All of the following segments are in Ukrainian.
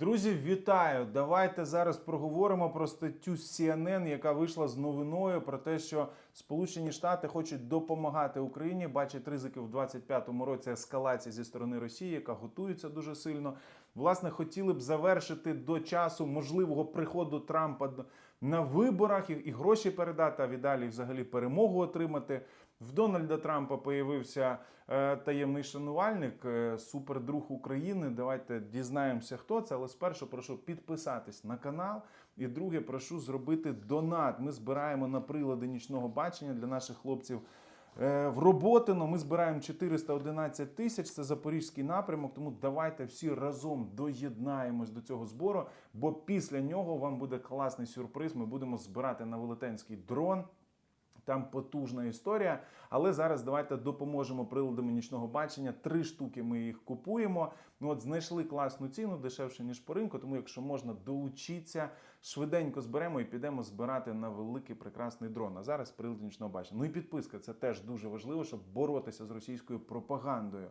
Друзі, вітаю! Давайте зараз проговоримо про статтю CNN, яка вийшла з новиною про те, що Сполучені Штати хочуть допомагати Україні. Бачать ризики в 25-му році ескалації зі сторони Росії, яка готується дуже сильно. Власне, хотіли б завершити до часу можливого приходу Трампа до- на виборах і, гроші передати, а віддалі взагалі перемогу отримати. В Дональда Трампа появився е, таємний шанувальник, е, супердруг України. Давайте дізнаємося, хто це. Але спершу прошу підписатись на канал. І друге, прошу зробити донат. Ми збираємо на прилади нічного бачення для наших хлопців. Е, В Роботино ми збираємо 411 тисяч. Це запорізький напрямок. Тому давайте всі разом доєднаємось до цього збору. Бо після нього вам буде класний сюрприз. Ми будемо збирати на велетенський дрон. Там потужна історія, але зараз давайте допоможемо приладами нічного бачення. Три штуки ми їх купуємо. Ну от знайшли класну ціну, дешевше ніж по ринку. Тому, якщо можна, долучіться, швиденько зберемо і підемо збирати на великий прекрасний дрон. А зараз прилад нічного бачення. Ну і підписка це теж дуже важливо, щоб боротися з російською пропагандою.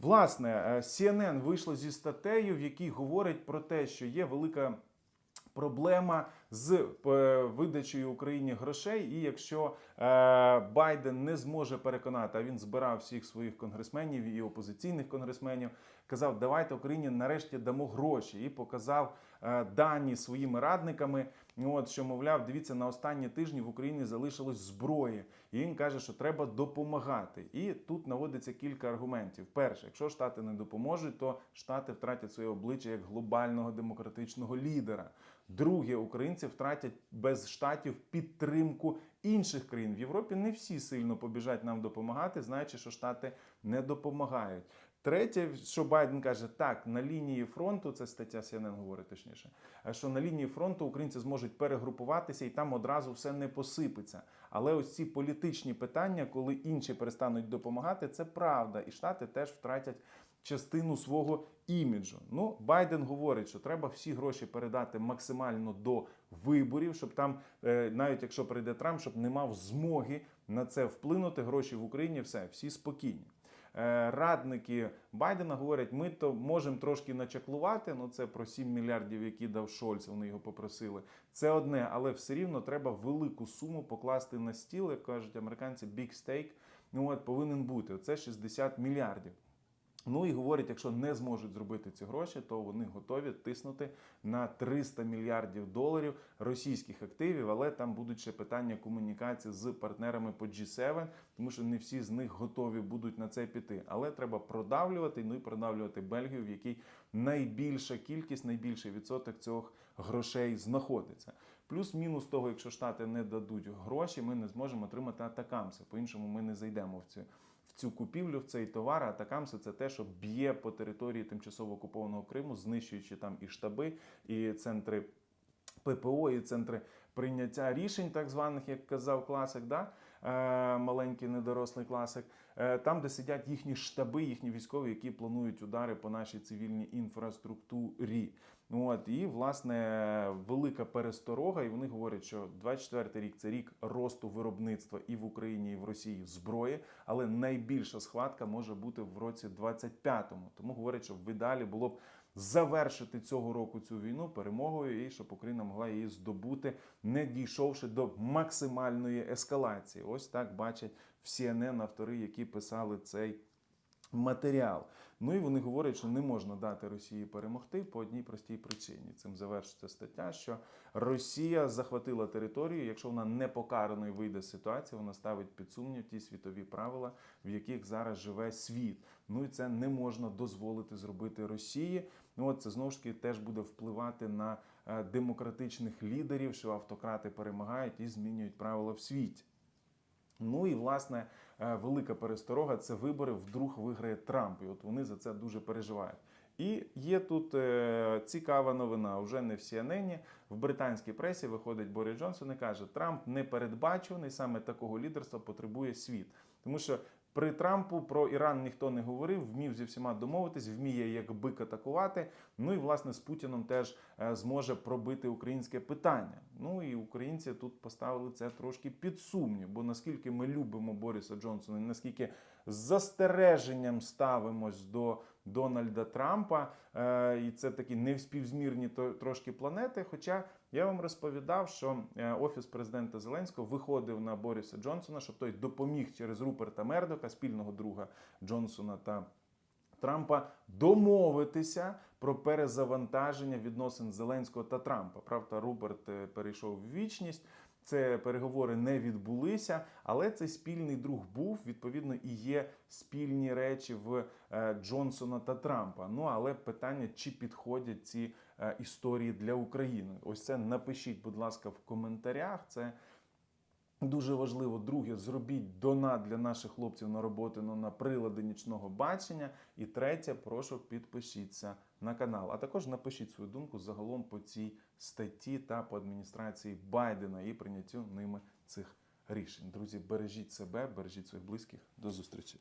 Власне, е, CNN вийшло зі статтею, в якій говорить про те, що є велика проблема з е, видачею Україні грошей. І якщо е, Байден не зможе переконати, а він збирав всіх своїх конгресменів і опозиційних конгресменів, казав, давайте Україні нарешті дамо гроші, і показав е, дані своїми радниками. От що мовляв, дивіться, на останні тижні в Україні залишилось зброї, і він каже, що треба допомагати. І тут наводиться кілька аргументів. Перше, якщо штати не допоможуть, то штати втратять своє обличчя як глобального демократичного лідера. Друге, українці втратять без штатів підтримку інших країн в Європі. Не всі сильно побіжать нам допомагати, знаючи, що штати не допомагають. Третє, що Байден каже, так на лінії фронту, це стаття CNN говорить точніше, е, що на лінії фронту українці зможуть перегрупуватися і там одразу все не посипеться. Але ось ці політичні питання, коли інші перестануть допомагати, це правда, і штати теж втратять частину свого іміджу. Ну, Байден говорить, що треба всі гроші передати максимально до виборів, щоб там, е, навіть якщо прийде Трамп, щоб не мав змоги на це вплинути. Гроші в Україні, все, всі спокійні. Е, Радники Байдена говорять, ми то можемо трошки начаклувати. Ну це про 7 мільярдів, які дав Шольц. Вони його попросили. Це одне, але все рівно треба велику суму покласти на стіл, як кажуть американці, big stake, Ну от повинен бути. оце 60 мільярдів. Ну і говорять, якщо не зможуть зробити ці гроші, то вони готові тиснути на 300 мільярдів доларів російських активів, але там будуть ще питання комунікації з партнерами по G7, тому що не всі з них готові будуть на це піти. Але треба продавлювати, ну і продавлювати Бельгію, в якій найбільша кількість, найбільший відсоток цих грошей знаходиться. Плюс-мінус того, якщо штати не дадуть гроші, ми не зможемо отримати атакамси. По-іншому ми не зайдемо в цю цю купівлю, в цей товар. Атакамси це те, що б'є по території тимчасово окупованого Криму, знищуючи там і штаби, і центри ППО, і центри прийняття рішень, так званих, як казав класик, да? е, маленький недорослий класик, е, там, де сидять їхні штаби, їхні військові, які планують удари по нашій цивільній інфраструктурі. От і власне велика пересторога, і вони говорять, що 24 рік це рік росту виробництва і в Україні, і в Росії зброї, але найбільша схватка може бути в році 25-му. Тому говорять, що в ідеалі було б завершити цього року цю війну перемогою, і щоб Україна могла її здобути, не дійшовши до максимальної ескалації. Ось так бачать в CNN автори, які писали цей матеріал. Ну і вони говорять, що не можна дати Росії перемогти по одній простій причині. Цим завершиться стаття, що Росія захватила територію. Якщо вона не покарано і вийде з ситуації, вона ставить під сумнів ті світові правила, в яких зараз живе світ. Ну і це не можна дозволити зробити Росії. Ну от це знову ж таки теж буде впливати на е, демократичних лідерів, що автократи перемагають і змінюють правила в світі. Ну і власне е, велика пересторога це вибори. Вдруг виграє Трамп. І от вони за це дуже переживають. І є тут е, цікава новина. Уже не в CNN, в британській пресі виходить Борис Джонсон і каже, Трамп не передбачуваний, саме такого лідерства потребує світ. Тому що при Трампу про Іран ніхто не говорив, вмів зі всіма домовитись, вміє як бик атакувати. Ну і власне з Путіном теж е, зможе пробити українське питання. Ну і українці тут поставили це трошки під сумнів, бо наскільки ми любимо Боріса Джонсона, наскільки з застереженням ставимось до Дональда Трампа. Е, І це такі невспівзмірні трошки планети. Хоча я вам розповідав, що е, офіс президента Зеленського виходив на Боріса Джонсона, щоб той допоміг через Руперта Мердока, спільного друга Джонсона та Трампа домовитися про перезавантаження відносин Зеленського та Трампа. Правда, Руперт е, перейшов в вічність. Це переговори не відбулися, але цей спільний друг був. Відповідно, і є спільні речі в е, Джонсона та Трампа. Ну але питання, чи підходять ці е, історії для України? Ось це напишіть, будь ласка, в коментарях. Це Дуже важливо, друге, зробіть донат для наших хлопців на роботи ну, на прилади нічного бачення. І третє, прошу підпишіться на канал. А також напишіть свою думку загалом по цій статті та по адміністрації Байдена і прийняттю ними цих рішень. Друзі, бережіть себе, бережіть своїх близьких. До зустрічі.